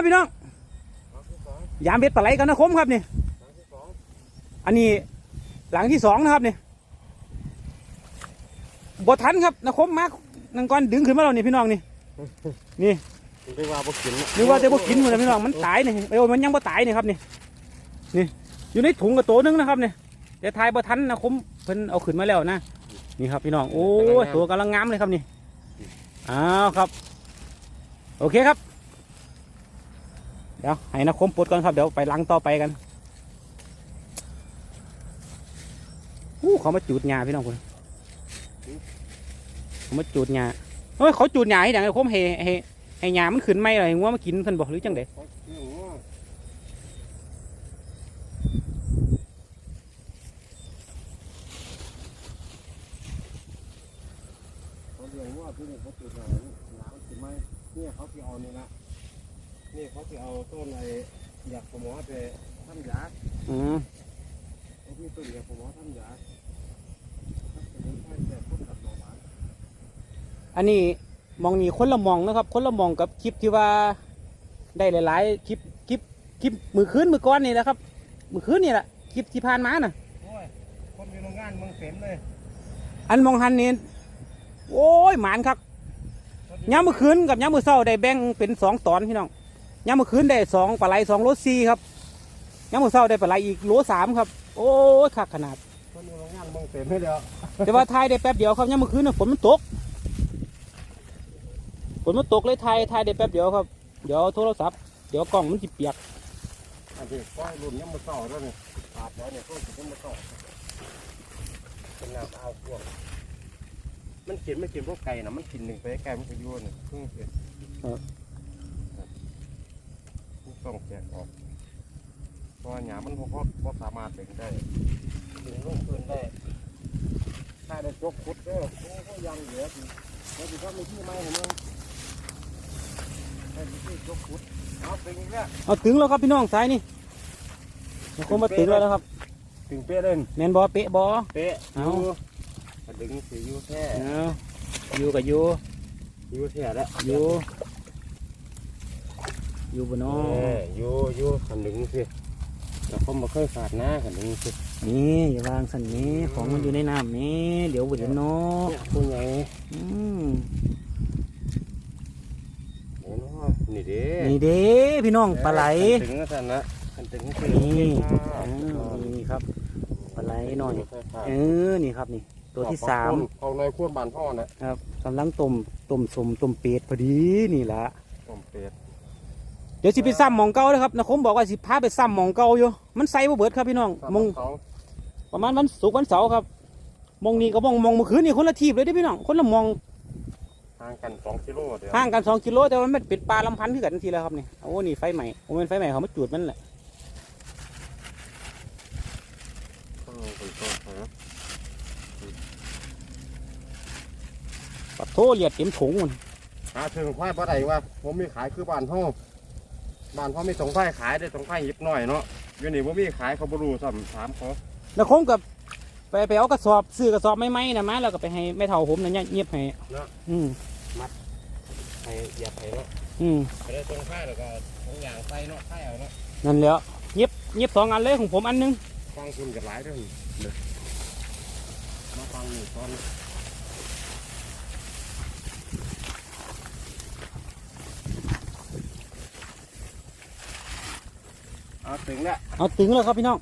ครับพี่น้องยามเบ็ดปลาไหลกันนะคมครับนี่อันนี้หลังที่สองนะครับนี่บทันครับนะคมมากนังก้อนดึงขึ้นมาแล้วนี่พี่น้องนี่นี่เรียกว่าบ่กินนึกว่าจะบ่กินหมดเลยพี่น้องมันตายนี่เอ้ยมันยังบ่ตายนี่ครับนี่นี่อยู่ในถุงกับโตวนึงนะครับนี่แต่ทายบ่ทันนะคมเพิ่นเอาขึ้นมาแล้วนะนี่ครับพี่น้องโอ้ยตัวกำลังงามเลยครับนี่อ้าวครับ โอเคครับ เดี๋ยวให้นะคมปลดก่อนครับเดี๋ยวไปลังต่อไปกันอู้เขามาจูดหญ้าพี่น้องคนเขามาจูดหญ้าเฮ้ยเขาจูดหญ้าให้ดังไอ้คมเฮเฮให้หญ้ามันขึ้นไหมอะไรงัวมากินเพิ่นบอกหรือจังไดเขาเรียกว่าที่นี่เขาติดหนน้ำติดไหมเนี่ยเขาที่เอานี่นะ นี่เขาที่เอาต้นไอ้อยากสมอไปทำยาอืมเขาที่ต้นอยากสมอทำยาถ้าเป็นไข้แต่คนกับหมอหวานอันนี้มองนี่คนละมองนะครับ คนละมองกับคลิปที่ว่าได้หลายๆคลิปคลิปคลิปมือคืนมือก้อนนี่แหละครับ มือคืนนี่แหละคลิปที่ผ่านมาน่ะโอ้ยคนอยู่โรงงานเมืองเสมเลย อันมองหันนี่โอ้ยหมานครับย้ำมือคืนกับย้ำมือเศร้าได้แบ่งเป็นสองตอนพี่น้อง ย้ำมือคืนได้สองปลาไหลสองโลสี่ครับย้ำมือเศร้าได้ปลาไหลอีกโลสามครับ โอ้ยคักขนาดคนอยู่โรงงานเมืองเสมให้เดียวแต่ว่าทายได้แป๊บเดียวครับย้ำมือคืนน่ะฝนมันตกฝนมันตกเลยทายทายได้แป๊บเดียวครับ เดี๋ยวโทรศัพท์เดี๋ยวกล้องมันจิเปียกอันนี้ก้อยรุ่นยังมาต่อแล้วนี่ขาดแล้วเนี่ยก็จะมาต่อเป็นน้ำเอาพวกมันกินไม่กินพวกไก่นะมันกินหนึ่งไปไก่มันก็ยั่วเนี่ยเพิ่งเสร็จ ต้องแกะออกเพราะว่าหยามันพอพอสามารถเบ่งได้ดึงลงพื้นได้ ถ้าได้ยกขุดเด้อโอ้ก็ยังเหลืออยู่แล้วดูว่ามีที่ไม้เห็นมั้ยให้มีที่ยกขุดเอาตึงอีกแล้วเอาถึงแล้วครับพี่น้องสายนี่คงมาถึงแล้วนะครับตึงเป๊ะเล่นแมนบอเป๊ะบอเป๊ะเอายู่ถ้าดึงสีอยู่แท้เอาอยู่กับอยู่อยู่แท้แล้วอยู่ อยู่บนเอน้อออยู่อยู่ขันดึงสิเราก็มาเคยขาดหน้าขันดึงสินี่อย่าวางสันนี้ของมันอยู่ในน้ำนี่เดี๋ยวบนน้อเนี่ยตัวใหญ่อืมโอ้เนาะนี่เด้นี่เด้พี่น้องปลาไหลขันตึงก็ทันนะขันตึงก็คือนี่คอ้าวนี่ครับปลาไหลหน่อยรับเออนี่ครับนี่ ตัวที่สามเอาในขั้วบานพ่อนะครับกำลังต้มต้มสมต้มเป็ดพอดีนี่ละต้มเป็ด เดี๋ยวสิไปซ้ำหมองเก่าเลยครับนะคมบอกว่าสิพาไปซ้ำหมองเก่าอยู่มันใส่บ่เบิดครับพี่น้องมองเขาประมาณวันศุกร์วันเสาร์ครับมองนี้ก็มองมองเมื่อคืนนี่คนละทีบเลยเด้อพี่น้องคนละมองห่างกันสองกิโลเดียวห่างกันสองกิโลแต่ว่ามันเป็นปลาลำพันธ์คือกันทีแล้วครับนี่โอ้นี่ไฟใหม่โอ้เป็นไฟใหม่เขามาจูดมันแหละเออเป็นตัวฮะปัดโทเลียดเต็มถุงมันหาถึงควายปลาไหลวะผมมีขายคือบ้านพ่อ บ้านพ่อมีสองควายขายได้สองควายหยิบหน่อยเนาะอยู่นี่ผมมีขายเขาบรูซ้ำถามเขาแล้วคมกับไปไปเอากระสอบซื้อกระสอบไม้ๆนะมาแล้วก็ไปให้แม่เฒ่าผมนะเนี่ยเงียบให้อืมให้เหยียบให้เนาะอืมไปได้ตรงควายแล้วก็ของอย่างใส่เนาะใส่เอาเนาะนั่นแหล้วเงียบเงียบสองอันเลยของผมอันหนึง ฟังคุณกับหลายเรื่องเด้อมาฟังนี่ตอนเอา ถึงแล้วเอาตึงแล้วครับพี่น้อง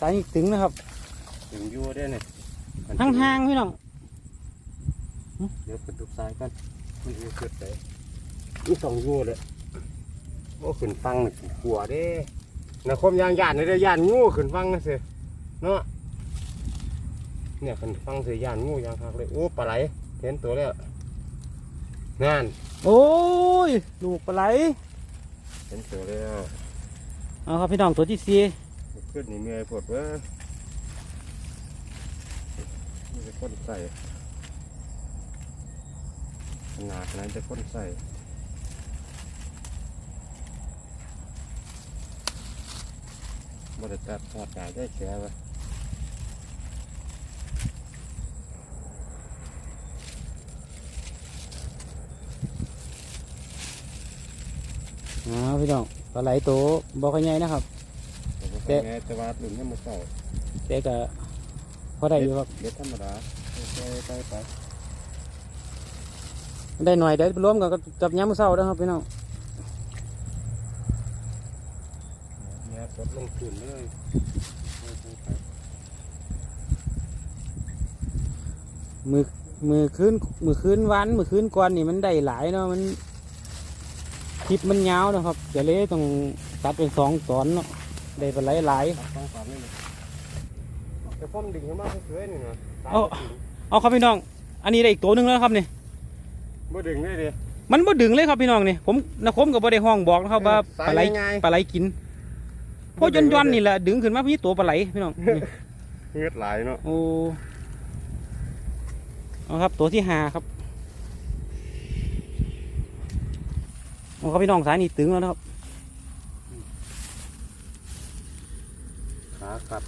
สายนี้ตึงนะครับถึงอยู่ได้เนี่ยห่างๆพี่น้องเดี๋ยวขึ้นทุกสายกันมันอยู่เกิดไปนี่สองอยู่เลยโอ้ขึ้นฟังนี่หัวเด้นะคมยางยานนี่เด้อยานงูขึ้นฟังนะสิเนาะเนี่ยขึ้นฟังสิยานงูยางคักเลยโอ้ปลาไหลเห็นตัวแล้วงานโอ้ยลูกปลาไหล เห็นตัวแล้ว เอาครับพี่น้องตัวที่สี่ขึ้นนี่เมื่อยปวดเว้ยนี่จะพ่นใส่ขนาดนั้นจะพ่นใส่บริษัททอดกายได้แฉวะออ๋อพี่น้อง ปลาไหลโตบ่ค่อยใหญ่นะครับ แต่ แต่แต่ว่าหลุมให้มันเก่าแต่ก็พอได้อยู่ครับเด็ดธรรมดาไปไปไปได้หน่อยเดี๋ยวไปรวมกันกับกับยามมื้อเช้าเด้อครับพี่น้องเนี่ยกดลงทุนเลยไปไปไปมือมือคืนมือคืนวันมือคืนก่อนนี่มันได้หลายเนาะมันค ลิปมันยาวเนาะครับจะเลยต้องตัดเป็นสองตอนเนาะได้ปลาไหลหลายตัดต้องสามนี่เลยแต่พ่อมนดึงขึ้นมาเฉยๆนี่นะเอาเอาครับพี่น้อง อันนี้ได้อีกตัวหนึงแล้วครับนี่บ่ดึงเลยดิ มันบ่ดึงเลยครับพี่น้องนี่ผมนะผมกับบ่ได้ห้องบอกนะครับว่าสาปลายไหลง่ายปลาไหลกินเพราะบ่ดึย้งอนย้อนเลยนี่แหละดึงขึ้นมาพี่ตัวปลาไหลพี่น้องนี่ๆเงือดหลายเนาะโอ้เอาครับตัวที่ห้าครับ เอาครับพี่น้องสายนี่ตึงแล้วนะครับ ขาขัด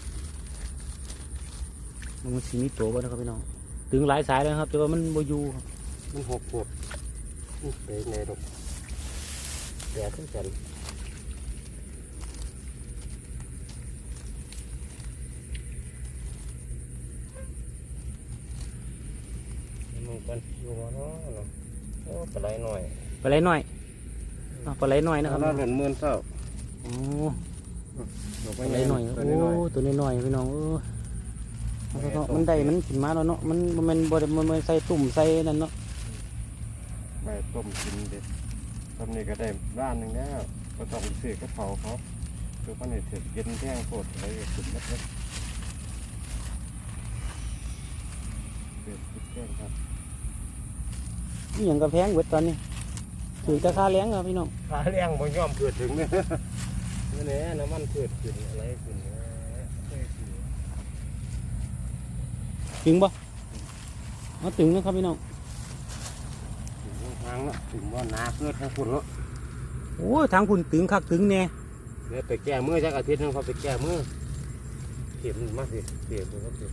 มันสีมีตัวบ่นะครับพี่น้อง ตึงหลายสายแล้วครับแต่ว่ามันบ่อยู่ครับมันหกปวดเด็กไงดอกแดดขึ้นกันมึงกันอยู่วะเนาะเนาะโอ้ปลาไหลหน่อยปลาไหลน้อย เอาปลาไหลน้อยนะครับน่าหล่นเมือนเศร้าโอ้ดอกปไม้ลาไหลน้อยปลาโอ้ไหลน้อยตัวน้อยๆพี่น้องเออเอาเถอะแม่มันได้ต้มมันขึ้นมาแล้วเนาะ มันมันบ่ได้มันบ่ใส่ตุ่มใส่นั่นเนาะใบต้มกินเด็ดต้มนี่ก็ได้บ้านหนึ่งแล้วก็ต้องไปซื้อกระเพราเขาคือเขาเนี่ยถึงเย็นแท่งโคตรอะไรก็ขึ้นมาเลยเกิดขึ้นแท่งครับนี่หยังกระแพงเวทตอนนี้ ถือแต่ค่าแรงครับพี่น้องขาเลี้ยงบ่ยอมเกิดถึงเนี่ยนี่แหละน้ำมันเกิดขึ้นอะไรขึ้นเนี่ยเคยขึ้นถึงบ่เอาถึงนะครับพี่น้องถึงทางเนาะถึงว่านาเกิดทางฝุ่นเนาะโอ้ยทางคุณถึงคักถึงแน่เดี๋ยวไปแก้มือจักอาทิตย์หนึงพอไปแก้มือเข็มมาสิเสียตัวก็เสีย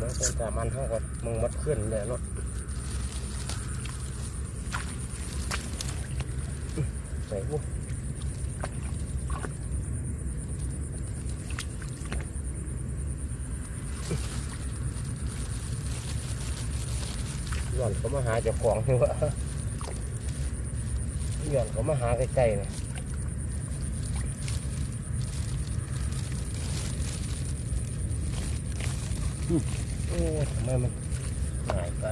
มันเป็นแต่มันเท่ากับมึงมัดขึ้นเลยเนาะใส่บุย้อนเขามาหาเจ้าของนี่วะย้อนเขามาหาใกล้ๆนะ โอ้ยทำไมมันหายไป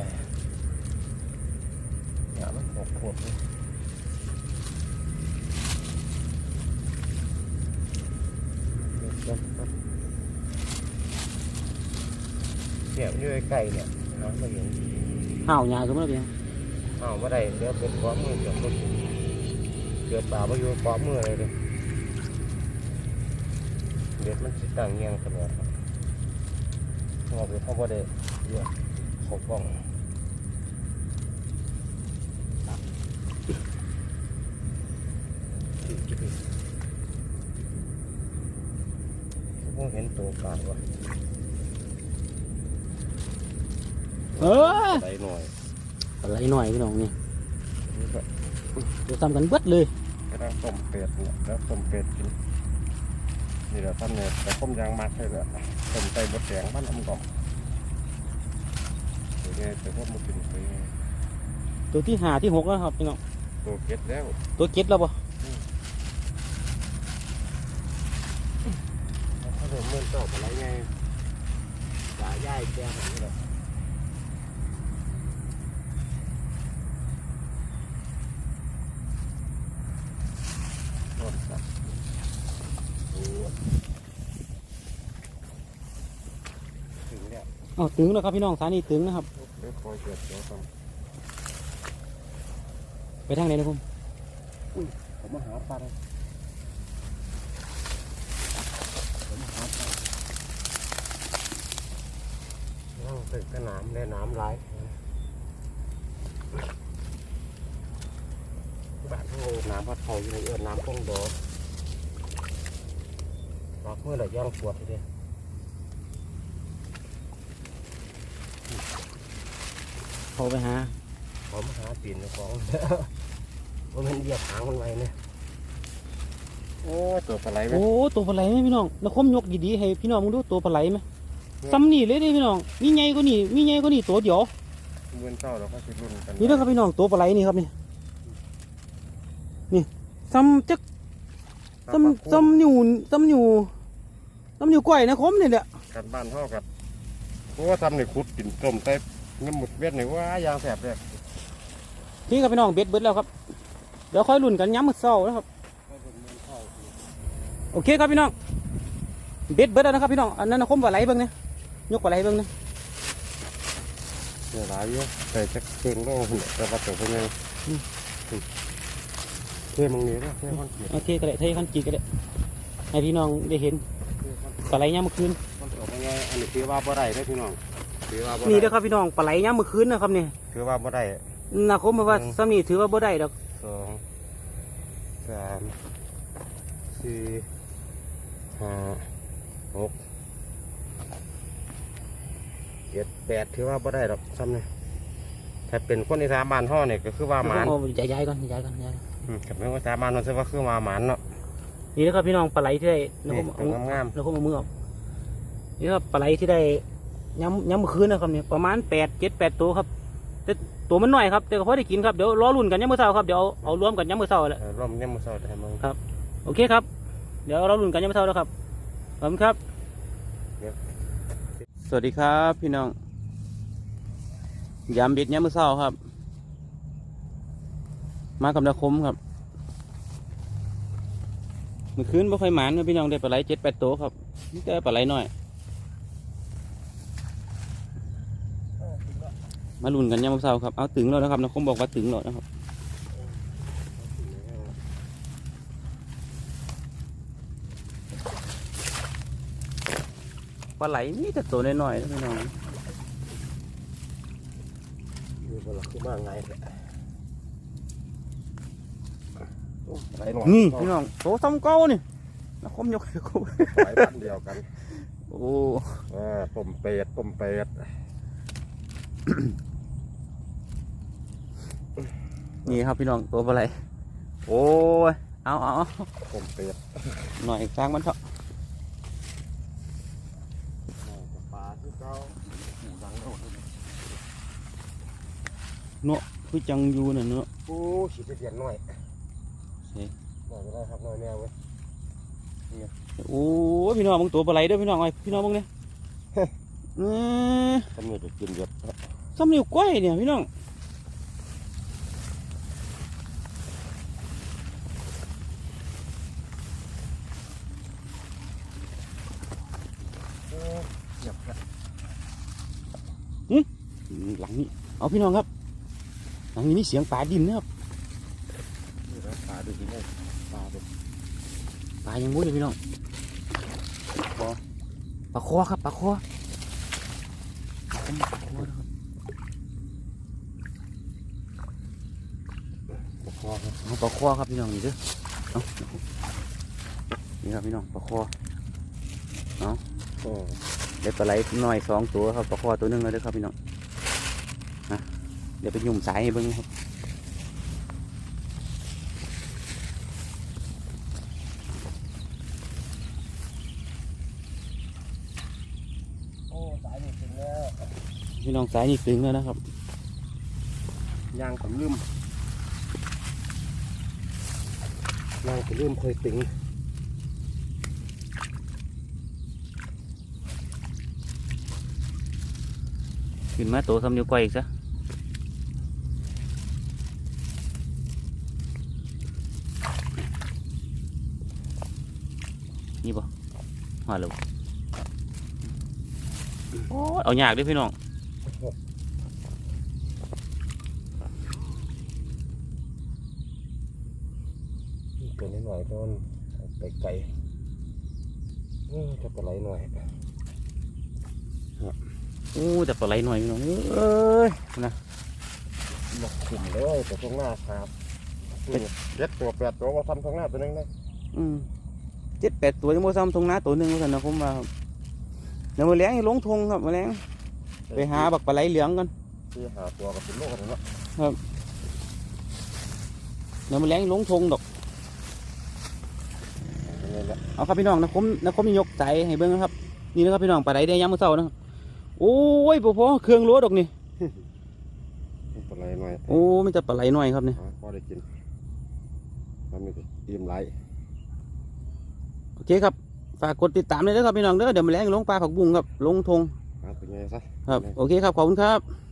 อย่ามันหกขวบเลยเดี๋ยวๆเนี่ยมันอยู่ใกล้ๆเนี่ยน้ำมาเห็นห่าวหยาขึ้นมาแล้วพี่อ้าวไม่ได้เดี๋ยวเป็นขวามือเดี๋ยวคนเกิดป่าไปอยู่ขวามือเลยเลยเด็ดมันสิตั้งเงียงตลอดครับ เพราะว่าเขาบ่ได้เยอะเขากล้องผมเห็นตัวปลาวะเออใส่หน่อยอะไรหน่อยพี่น้องนี่นี่ก็เดี๋ยวทำกันเบิดเลยกระด้างต้มเป็ดเนี่ยแล้วต้มเป็ดกิน นี่แหละท่านเนี่ยแต่ต้มยางมักเลยแหละต้มใส่บดแดงบ้านอำกล่อมเดี๋ยวเนี่ยแต่พวกมันกินไปตัวที่ห้าที่หกแล้วครับพี่น้องตัวเก็ดแล้ว ตัวเก็ตแล้วบ่ถ้าเริ่มเมื่อตอบอะไรไงสายย่ายแกงนี่แหละรอดสัตว์โอ้ถึง แล้วอ๋อถึงแล้วครับพี่น้องสายนี่ถึงนะครับเดี๋ยวคอยเกิดเดี๋ยวต้องไปทางไหนนะผมผมมาหาปลาผมมาหาปลานั่งตึกกระหนามเลยหนามหลายบ้านเขาน้ำพัดเขาอยู่ในเอื้อนน้ำคงโดปากเมื่อไหร่ย่างปวดเลย เขาไปหาผมหาปีนในของว่ามันเหยียบหางมันไว้เนี่ยโอ้ยตัวปลาไหลไหมโอ้ตัวปลาไหลไหมพี่น้องนคมยกดีๆให้พี่น้องมึงดูตัวปลาไหลไหมซ้ำนี่เลยเด้พี่น้องมีใหญ่กว่านี่มีใหญ่กว่านี่ตัวเดียวเงินเจ้าเราก็สิรุ่นกันนี่เด้อครับพี่น้องตัวปลาไหลนี่ครับนี่นี่ซ้ำจักซ้ำซ้ำนิ้วซ้ำนิ้วซ้ำนิ้วก้อยนะคมนี่แหละกันบ้านเท่ากันเพราะว่าทำในขุดกินต้มใส่ น้ำหมุดเวทนี่ว่ายางแสบเลยนี่ครับพี่น้องเบ็ดเบิดแล้วครับ เดี๋ยวค่อยลุ้นกันย้ำมือเศร้านะครับ โอเคครับพี่น้อง เบ็ดเบิดแล้วนะครับพี่น้อง อันนั้นนะคมปลาไหลเบิ่งเนี่ยยกปลาไหลเบิ่งเนี่ยเดี๋ยวหลายเยอะใส่จักเครื่องโล่หุ่นแต่ว่าตัวเป็นยังเท่มึงนี้นะเท่มันเกียดโอเคก็ได้เทขันจีก็ได้ให้พี่น้องได้เห็นปลาไหลย้ำเมื่อคืนมันตัวเป็นไงอันนี้คือว่าบ่ได้เด้อพี่น้อง คือว่าบ่นี่ได้นะครับพี่น้องปลาไหลย้ำเมื่อคืนนะครับเนี่ยคือว่าบ่ได้นะคมบอกว่าซ้ำนี่ถือว่าบ่ได้ดอกสองสามสี่ห้าหกเจ็ดแปดถือว่าบ่ได้ดอกซ้ำนี่ถ้าเป็นคนอีสานบ้านห่อเนี่ยก็คือว่าหมานเอาย้ายๆก่อนย้ายก่อนย้ายอืมกับเป็นคนอีสานบ้านเราถือว่าคือว่าหมานเนาะ นี่นะครับพี่น้องปลาไหลที่ได้นะนี่คมเป็นงามนะคมเอามือออกนี่ครับปลาไหลที่ได้ ย้ำย้ำเมื่อคืนนะครับเนี่ยประมาณแปดเจ็ดแปดตัวครับแต่ตัวมันน้อยครับแต่ก็พอได้กินครับเดี๋ยวรอรุ่นกันย้ำเมื่อเช้าครับเดี๋ยวเอาเอารวมกันย้ำเมื่อเช้าแหละๆเออร่มเนี่ยมือเศร้าได้มึงโอเคครับ เดี๋ยวเราลุ้นกันยังไม่เท่าแล้วครับขอบคุณครับ สวัสดีครับพี่น้องยามเบ็ดยามมื้อเช้าครับ มากับนาคมครับเมื่อคืนบ่ค่อยหมานนะพี่น้องได้ปลาไหลเจ็ดแปดตัวครับนี่แต่ปลาไหลน้อย มาลุ้นกันยามมื้อเช้าครับเอาถึงแล้วนะครับนาคมบอกว่าถึงแล้วนะครับปลาไหลนี่แต่ตัวน้อยๆนะพี่น้องอยู่บนหลังคือมาไงแหละโอ้ไหลหน่อยนี่พี่น้องโตซ้ำเก้านี่นะคมยกให้คมไหลพันเดียวกันโอ้อ่าต้มเป็ดต้มเป็ด นี่ครับพี่น้องตัวปลาไหลโอ้ยเอาเอาเอาต้มเป็ดหน่อยสร้างมันเถอะปลาที่เก้าหูดังโดดคือจังอยู่น่ะเนาะโอ้ฉีดไปเดียนหน่อยนี่หน่อยไม่ได้ครับหน่อยแนวเว้ยโอ้ยพี่น้องมึงตัวปลาไหลเด้อพี่น้องไอ้ยพี่น้องมึงเนี่ยเออตำรวจจะกินเยอะซ้ำนิ้วก้อยเนี่ยพี่น้อง เจ็บละ หลังนี้ เอาพี่น้องครับ หลังนี้มีเสียงปลาดินนะครับนี่นะปลาดูสิเนี่ยปลาเป็นปลายังมุ้ยเลยพี่น้องปลาปลาคอครับปลาคอปลาคอนะครับปลาคอครับเอาปลาคอครับพี่น้องนี่เด้อเอานี่ครับพี่น้องปลาคอโอ้เด็ดปลาไหลน้อยสองตัวครับปลาคอตัวหนึงแล้วเด้อครับพี่น้อง นะเดี๋ยวไปยุ่มสายให้เบิ้งครับโอ้สายนี่ถึงแล้วพี่น้องสายนี่ตึงแล้วนะครับยางผมลืมยางผมลืมเคยตึงขึ้นมาตัวซ้ำนิ้วก้อยอีกซะ นี่บ่มาแล้วโอ้ยเอายากเด้วยพี่น้องตัวนี้หน่อยก็ไปไกลเออจะปลาไหลหน่อยโอ้แต่ปลาไหลหน่อยพี่น้องเอ้ยนะหมกขุ่มเลยแต่ตรงหน้าครับนี่เจ็ดตัวแปดตัวว่าทำตรงหน้าตัวนึงเลยอืม เจ็ดแปดตัวยังโมซ้ำทงนาตัวหนึ่งว่าสันนะผมว่าครับเดี๋ยวมาแรงลงทงครับมาแรงไปหาบักปลาไหลเหลืองกันที่หาตัวกับเป็นโลกกันเนาะเดี๋ยวมันแรงลงทงดอกยังไงละเอาครับพี่น้องนะคมนะคมยกใจให้เบิ้งนะครับ นี่นะครับพี่น้องปลาไหลได้ยามมื้อเช้านะครับโอ้ยบ่พอเครื่องรั้วดอกนี่มันปลาไหลหน่อยโอ้มันจะปลาไหลหน่อยครับนี่หาพอได้กินทำนี่ดิอิ่มไหลโอ เคครับ ฝากกดติดตามเลยนะครับพี่น้องเด้อเดี๋ยวมันแรงลงปลาผักบุ้งครับ ลงทงหาตัวใหญ่ซะครับ โอเคครับ ขอบคุณครับ